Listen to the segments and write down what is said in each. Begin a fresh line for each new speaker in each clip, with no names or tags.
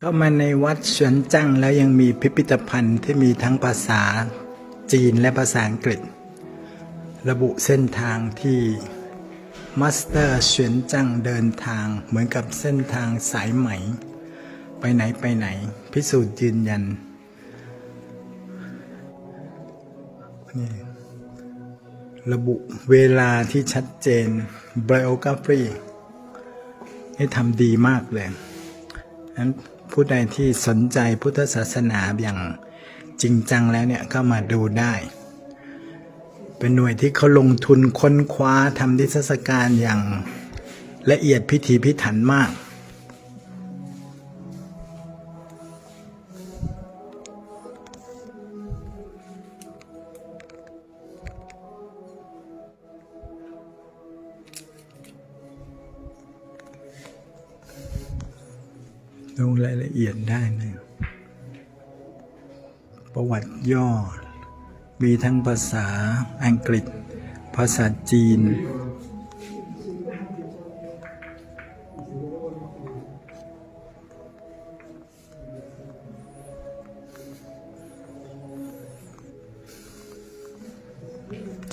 เข้ามาในวัดเฉียนจั่งแล้วยังมีพิพิธภัณฑ์ที่มีทั้งภาษาจีนและภาษาอังกฤษ ระบุเส้นทางที่มาสเตอร์เฉียนจั่งเดินทางเหมือนกับเส้นทางสายไหม ไปไหนไปไหน พิสูจน์ยืนยันนี่ระบุเวลาที่ชัดเจน biography ให้ทำดีมากเลยนั้น ผู้ใดที่สนใจพุทธศาสนาอย่างจริงจังแล้วเนี่ยก็มาดูได้ เป็นหน่วยที่เขาลงทุนค้นคว้าทำนิทรรศการอย่างละเอียดพิถีพิถันมาก ลงรายละเอียดได้เลยประวัติย่อ มีทั้งภาษาอังกฤษ ภาษาจีน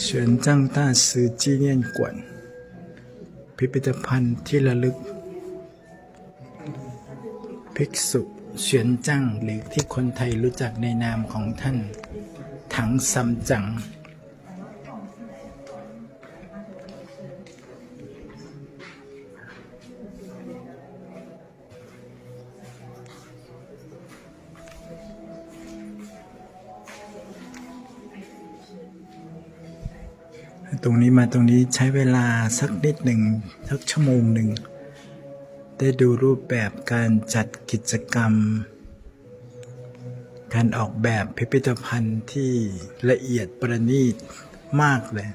เฉินจังต้าซือจีเนียนกวน พิพิธภัณฑ์ที่ระลึก ภิกษุเฉียนจังหรือที่คนไทยรู้จักในนามของท่าน ถังซัมจัง ตรงนี้มาตรงนี้ใช้เวลาสักนิดหนึ่งสักชั่วโมงหนึ่ง ได้ดูรูปแบบการจัดกิจกรรม การออกแบบพิพิธภัณฑ์ที่ละเอียดประณีตมากเลย